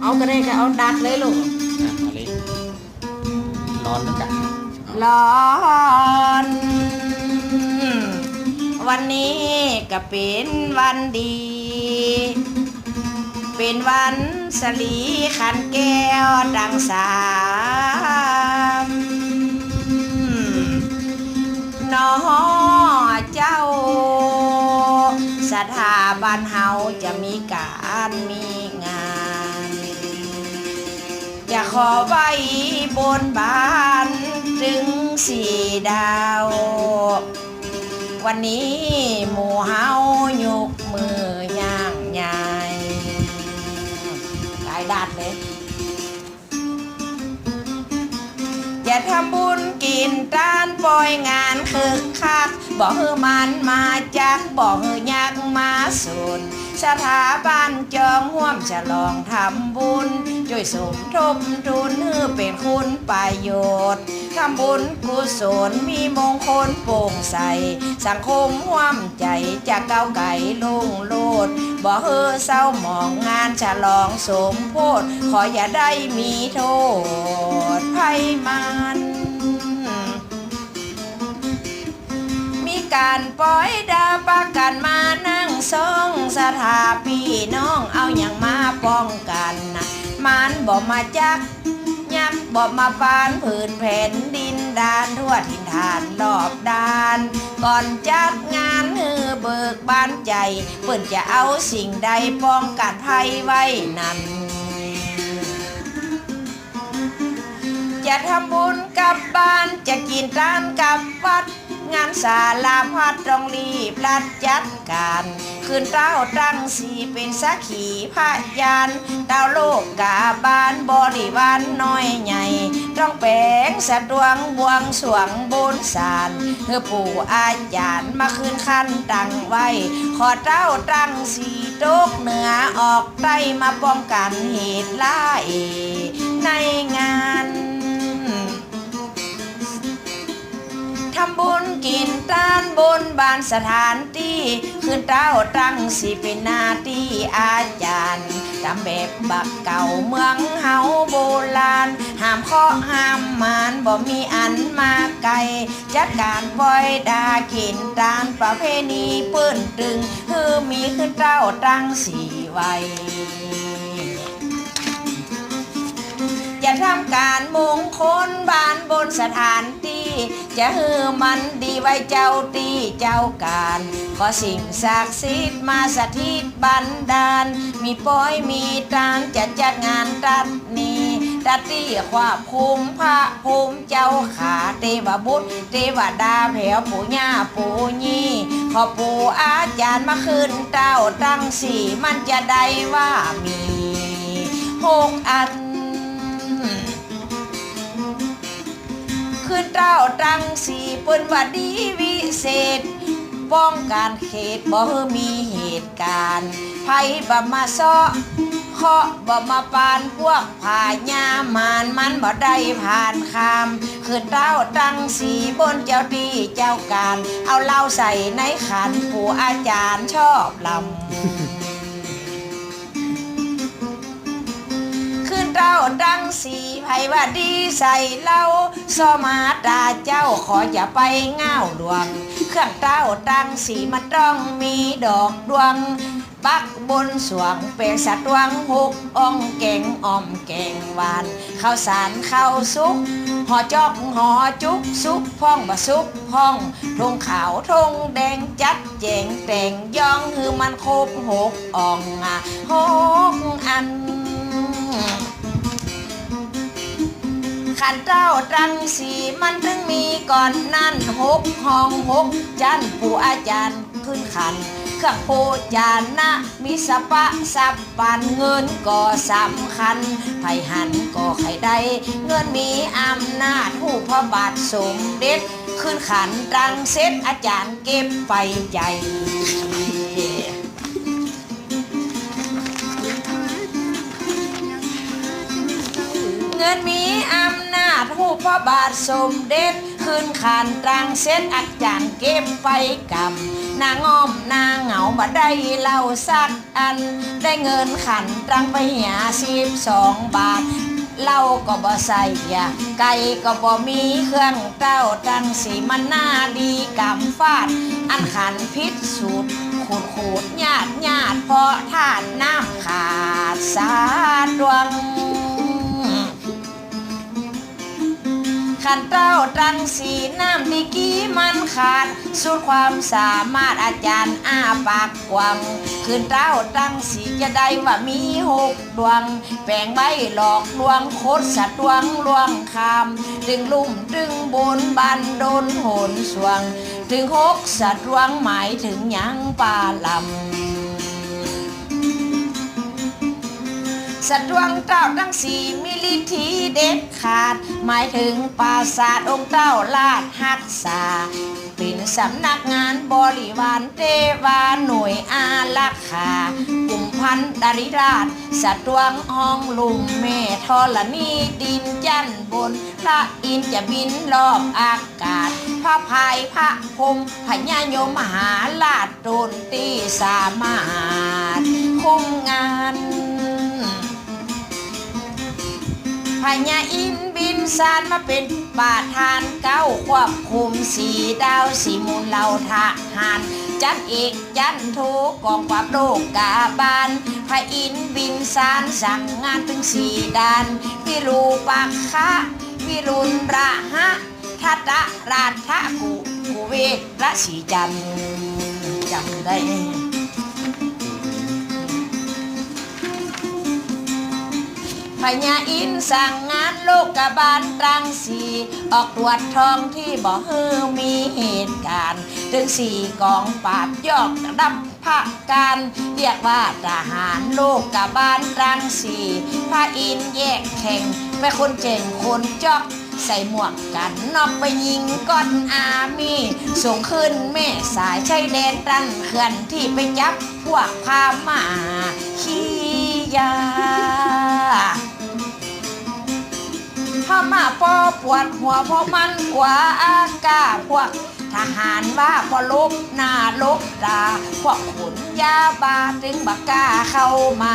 เอาก็ได้ก็เอาดัดเลยลูกอะมาเลยร้อนแล้วกันร้อนวันนี้ก็เป็นวันดี เป็นวันสลีขันแก้วดังสามน้อเจ้า สถาบันเฮาจะมีการมี อไว้บนบานถึงสี่ดาว วันนี้หมู่เฮายกมือย่างใหญ่กายดัดเลยจะทำบุญกินตานปล่อยงานคึกคักบอกเฮมันมาจักบอกเฮือยักมาสุน สถาบันจองห่วมฉลองทำบุญช่วยสมทบทุนเฮือเป็นคุณประโยชน์ทำบุญกุศลมีมงคลโปร่งใส สังคมห่วมใจจากเก้าวไก่ลุงโลดบ่เฮอเศร้าหมองงานฉลองสมโพธขออย่าได้มีโทษภัยมัน การปล่อยดาปากันมานั่งซองสถาพี่น้องเอาอย่างมาป้องกันนะมันบอกมาจักยักษ์บอกมาปานผืนแผ่นดินดานทั่วถิ่นฐานรอบดาน ก่อนจัดงานฮือเบิกบานใจ เปิ่นจะเอาสิ่งใดป้องกันภัยไว้นั้นจะทำบุญกับบ้านจะกินร้านกับวัด งานศาลาพัดต้องรีบรัดจัดการคืนเต้าตั้งสีเป็นสักขีพยานดาวโลกกาบานบริวารน้อยใหญ่ ต้องแปลงสะดวงบวงสวงบนศาลเพื่อปู่อาจารย์มาคืนขั้นตั้งไว้ ขอเต้าตั้งสีตกเหนือออกใต้มาป้องกันเหตุร้ายในงาน ทำบุญกินตานบนบานสถานที่คืนเต้าตั้งสิเป็นหนาที่อาจารย์จำแบบบักเก่าเมืองเฮาโบราณห้ามข้อห้ามมานบ่มีอันมาไกลจัดการปล่อยดากินตานประเพณีเปื้นตึงคือมีคืนเต้าตั้งสีไว้ จะทำการมงคลบ้านบนสถานที่ จะฮือมันดีไว้เจ้าตีเจ้าการ ขอสิ่งศักดิ์สิทธิ์มาสถิตบันดาล มีปอยมีตานจะจัดงานตัดนี้ตัดที่ความภูมิพระภูมิเจ้าขาเทวบุตรเทวดาแผ่วปู่ย่าปู่ยี่ขอปู่อาจารย์มาคืนเต้าตั้งสี่มันจะได้ว่ามีหกอัน ขึ้นเต้าตังสีเปิ้นว่าดีวิเศษ ป้องการเขตบ่มีเหตุการณ์ภัยบ่มาซ้อเคาะบ่มาปานพวกผาญามานมันบ่ได้ผ่านคามขึ้นเต้าตังสีบนเจ้าที่เจ้าการ เอาเหล้าใส่ในขันผู้อาจารย์ชอบลำ เต้าดังสีไผว่าดีใส่เล้าสมาตาเจ้าขออย่าไปง่าวดวง เครื่องเต้าดังสีมันต้องมีดอกดวงปักบนสวงเป็นสัตว์ดวงหกอองแกงอ่อมแกงหวานข้าวสารข้าวสุกห่อจอกห่อจุกสุกพ่องบะสุกพ่องทงขาวทงแดงจัดแจงแต่งย่องคือมันครบหกอ่องอะหกอัน ขันเจ้าตรังสีมันถึงมีก่อนนั่นหกห้องหกจันผู้อาจารย์ขึ้นขันเครื่องโพจานนะมีสปะสับปันเงินก็สำคัญไผหันก็ไขได้ เงินมีอำนาจผู้พระบาทสมเด็จ ขึ้นขันตรังเซตอาจารย์เก็บไปใจ พระบาทสมเด็จ ขึ้นขานตรังเส้นอาจารย์เก็บไปกำนางอ้อมนางเหงาบ่ได้เล่าสักอัน ได้เงินขันตรังไปเหียสิบสองบาทเหล้าก็บ่ใส่ยาไก่ก็บ่มีเครื่องเต้าจังสีมันน่าดีกำฟาด อันขันพิษสูตรขูดขูดญาติญาติเพราะท่านน้ำขาดสาดวง ขันเต้าตรังสีน้ำดีกี้มันขาด สุดความสามารถอาจารย์อ้าปากกว้างคืนเต้าตรังสีจะได้ว่ามีหกดวง แปลงใบหลอกลวงโคตรสัตว์ดวงลวงคำดึงลุ่มดึงบนบันโดนโหนสวง ถึงหกสัตว์ดวงหมายถึงยังปลาลำ สะดวงเจ้าทั้งสี่มิลิทีเด็ดขาด หมายถึงปราสาทองค์เจ้าลาดฮักษา เป็นสำนักงานบริวารเทวาหน่วยอารักขากลุ่มพันดาริราชสะดวงห้องลุมเมธรณีดินจันบน พระอินจะบินรอบอากาศ พระพายพระพรมพญายมมหาลาดโดนตีสามารถ คุมงาน ญาอินบินสารมาเป็นป่าทานเก้าควบคุมสีดาวสีมูลเหล่าทหาร จัดเอกยันโทกองปราบโลกกาบาลพระอินบินสารสั่งงานถึงสี่ด้านวิรูปักคะวิรุณระหะทัตะราชะกุกุเวทระสีจันจำได้ พญาอินสั่งงานโลกกบาลตรังสีออกตรวจทองที่บ่อฮือมีเหตุการณ์ ถึงสี่กองปราบยอกดับพระการเรียกว่าทหารโลกกบาลตรังสีพระอินแยกแข่งไปคนเจ๋งคนจอกใส่หมวกกันนอกไปยิงก้อนอามีส่งขึ้นแม่สายชายแดนตันเขื่อนที่ไปจับพวกพามาขี้ยา มาปอปวดหัวเพราะมันกว่าอากาศพวกทหารว่าพอลบหน้าลบตาพวกขุนยาบาถึงบักกาเข้ามา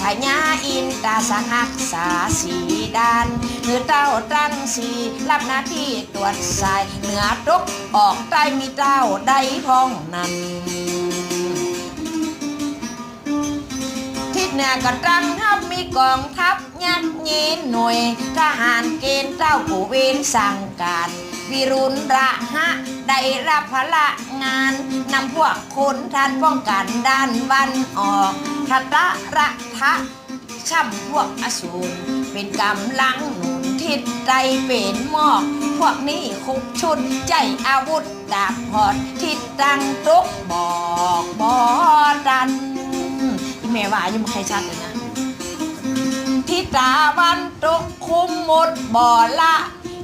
พญาอินตาสังหักษาสีดานคือเต้าตั้งสีรับหน้าที่ตรวจสายเหนือตกออกใต้มีเต้าได้พ้องนั้น เหนือก็ตั้งทัพมีกองทัพยักษ์ยีนหน่วยทหารเกณฑ์เจ้าผู้เวนสั่งการวิรุณระหะได้รับพละงานนำพวกคนทันป้องกันด้านวันออกทัตะระทะช่ำพวกอสูรเป็นกำลังหนุนทิศใดเป็นหมอกพวกนี้คุกชุนใจอาวุธดาบพอดทิศตังตุกบอกบอดัน แม่ว่ายังไม่ใครชัดเลยนะทิตาวันตกคุมหมดบ่อละ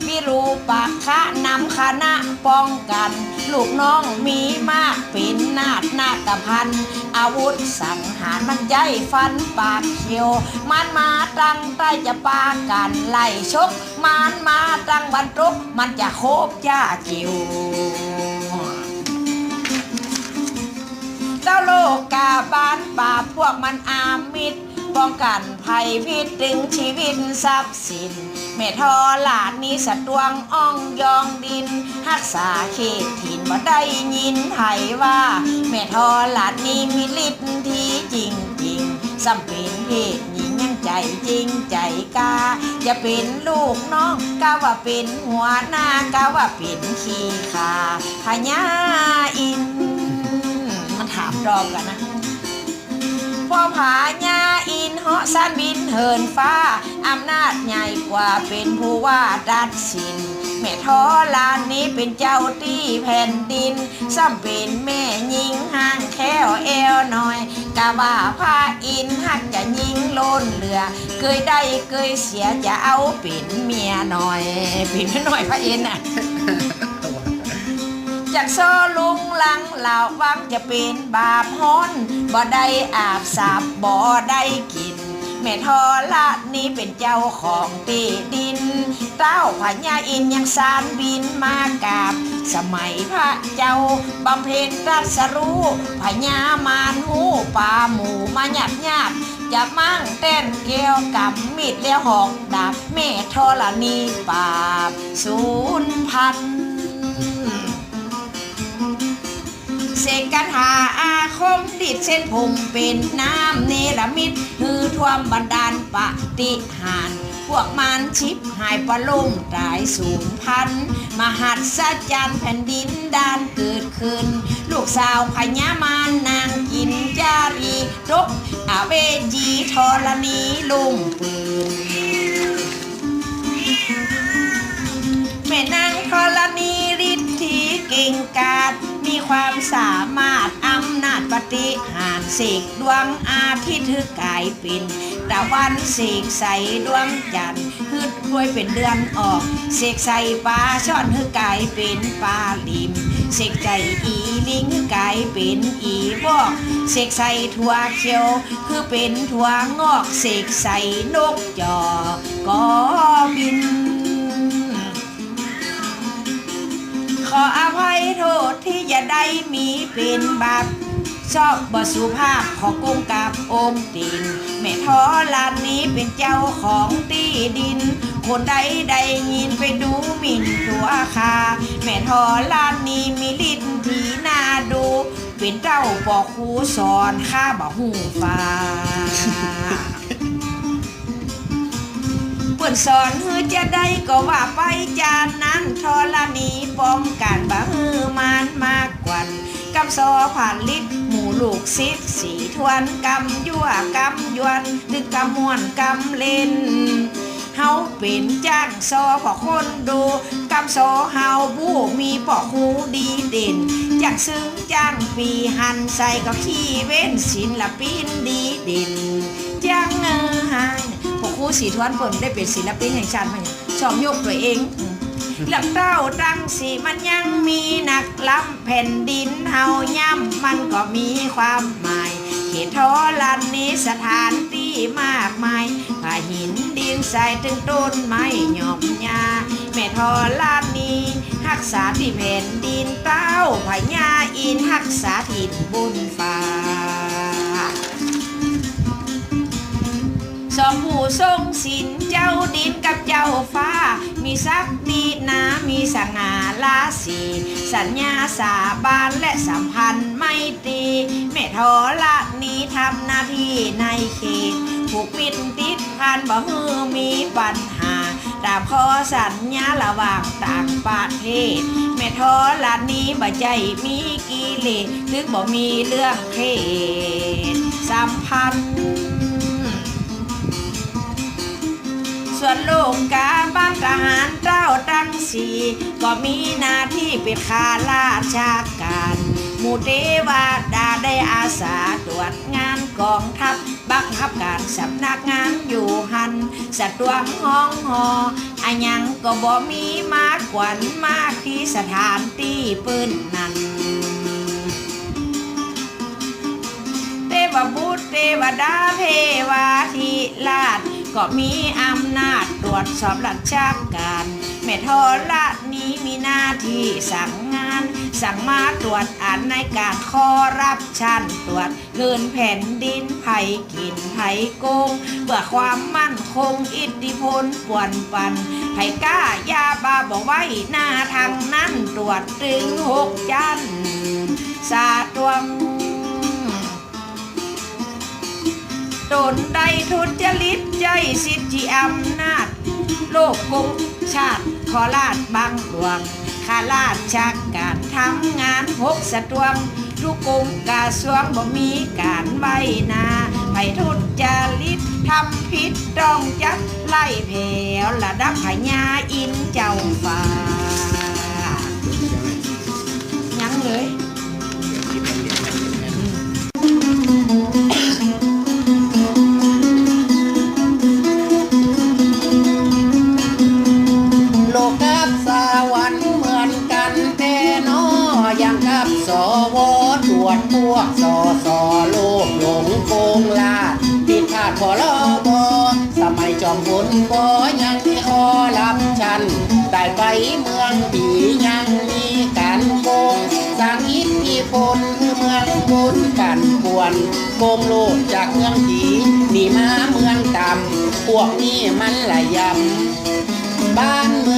วิรูปักคะนำคณะป้องกัน ลูกน้องมีมากปินนาดนาตพัน อาวุธสังหารมันใหญ่ฟันปากเขียว มันมาตั้งใต้จะปากันไล่ชก มันมาตั้งบรรทุกมันจะโคบย่าจิว จ้าโลกกาบ้านป่าพวกมันอามิตรป้องกันภัยพิษถึงชีวิตทรัพย์สินแม่ทอหลานนี้สะดวงอ่องยองดินรักษาเขตถิ่นบ่ได้ยินไทยว่าแม่ทอหลานนี้มีฤทธิ์ที่จริงจริงสำเป็นเพศหญิงยังใจจริงใจกาจะเป็นลูกน้องกาว่าเป็นหัวหน้ากาว่าเป็นขี้ขาพญาอินามรอบกันนะพ่อผาญาอินเหาะสานบินเหินฟ้า อำนาจใหญ่กว่าเป็นผู้ว่าดัดสิน แม่ท้อลานนี้เป็นเจ้าที่แผ่นดินซ้ำเป็นแม่ยิงห่างแค่วเอวหน่อยกะว่าพาอินหักจะยิงโลนเรือ เคยได้เคยเสียจะเอาเป็นเมียหน่อยเป็นเมียหน่อยพระอินทร์น่ะ จากโซลุงลังเหล่าวังจะเป็นบาปฮ้อนบ่ได้อาบสาบบ่ได้กิน แม่ทอละนี้เป็นเจ้าของตีดิน เต้าพญาอินยังสารบินมากราบสมัยพระเจ้าบำเพ็ญรัสรู้พญามารหูป่าหมูมาหยัดหยาบจะมั่งเต้นเกี่ยวกับมีดเลี้ยวหอกดาบแม่ทอละนีปราบศูนย์พัน เสกกันหาอาคมดิดเส้นผมเป็นน้ำเนรมิตฮือท่วมบันดาลปฏิหารพวกมันชิบหายประลุ่มตายสูญพันธุ์มหัศจรรย์แผ่นดินดานเกิดขึ้น ลูกสาวพญามานนางกินจารีรกอาเวจีธรณีลุ่มปืน งกาจมีความสามารถอำนาจปฏิหารย์เสกดวงอาทิตย์คือกายเป็นตะวันเสกใสดวงจันทร์คือรวยเป็นเดือนออกเสกใส่ปลาช่อนคือกายเป็นปลาลิมเสกใจอีลิงคือกายเป็นอีบอกเสกใส่ถั่วเขียวคือเป็นถั่วงอกเสกใส่นกจอกก็บิน ขออภัยโทษที่อย่าได้มีเป็นบาปชอบบสุภาพขอกงกับองค์ตินแม่ทอลานนี้เป็นเจ้าของที่ดิน คนใดได้ยินไปดูหมิ่นตัวคาแม่ทอลานนี้มีลิ้นที่น่าดู เป็นเจ้าปอกครูสอนข้าบ่หูฟ้า นสอนฮือจะได้ก็ว่าไปจานนั้นทรณีป้องกันบ่ฮือมานมากกว่ากำซอผ่านลิดหมู่ลูกซิดสีทวนกำยั่วกำยวนดึกกำมวนกำเล่นเฮาเป็นจ้างซอพอคนดูกำซอเฮาบู้มีปอกหูดีเด่นจากซึ้งจ้างปีหันใส่ก็ขี้เว้นศิลปินดีเด่นจังเออหายพวกครู สีทวนเปิ่นได้เป็นศิลปินแห่งชาติมาอย่างชอบยกตัวเองอืมเรื่องเต้าตั้งสีมันยังมีหนักล้ำแผ่นดินเฮาย่ำมันก็มีความหมายเขตทอลันนี้สถานที่มากมายผาหินดินใส่ถึงต้นไม้หยอบยาแม่ทอลานนี้รักษาที่แผ่นดินเต้าพญาอินรักษาถิ่นบุญฟ้า สองผู้ทรงสินเจ้าดินกับเจ้าฟ้า มีสักดีนามีสง่าราศีสัญญาสาบานและสัมพันธ์ไม่ตีแม่ทอละนี้ทำหน้าที่ในเขตผูกปิดติดพันบ่ฮือมีปัญหาตามข้อสัญญาระหว่างต่างประเทศแม่ทอละนี้บ่ใจมีกิเลสถึงบ่มีเรื่องเพศสัมพันธ์ ส่วนลูกกาบ้านทหารเจ้าตั้งสี่ก็มีหน้าที่เป็นข้าราชการหมู่เทวดาได้อาสาตรวจงานกองทัพบังคับการสำนักงานอยู่หันสะตวงห้องหออันยังก็บ่มีมากกว่ามากที่สถานที่ปืนนั้นเทวบุตรเทวดาเทวาธิรา ก็มีอำนาจตรวจสอบราชการ แม่ทอละนี้มีหน้าที่สั่งงาน สั่งมาตรวจอ่านในการคอรับชันตรวจเงินแผ่นดินไผ่กินไผ่โกงเพื่อความมั่นคงอิทธิพลป่วนปันไผ่กล้ายาบาบอกไว้หน้าทางนั้นตรวจถึงหกจันทร์สาตวง ตนใดทุจริตใจสิทธิอำนาจ โลกกงชาติขอลาดบางหลวงข้าราชการทำงานหกสตวงทุกกรมกาสวงบ่มีการใบหนาไปทุจริตทำผิดต้องจัดไล่แผวระดับพญาอินเจ้าฟ้ายังเลย สอโลกหลงโกงลาดผิดพลาดพอลบสมัยจอมพลก็ยังที่คอรับฉัน ได้ไปเมืองผียังมีการโกงสร้างอิทธิพลคือเมืองบุญกันป่วนโกงโลดจากเมืองผีหนีมาเมืองต่ำพวกนี้มันไหลยำบ้านเมือง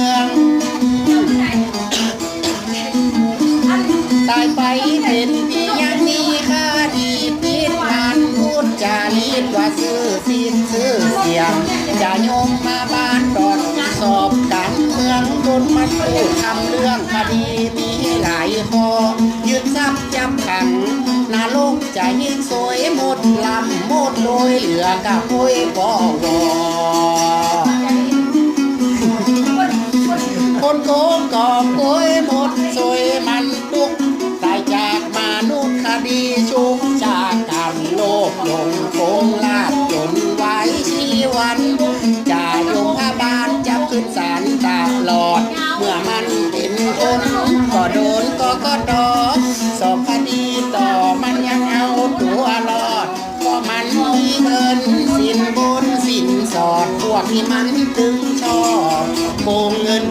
ยเหลือกับพุ้ยปอวอคนโกงกอบโกยหมดสวยมา ที่มันตึงชอบโกงเงินแผ่นดิน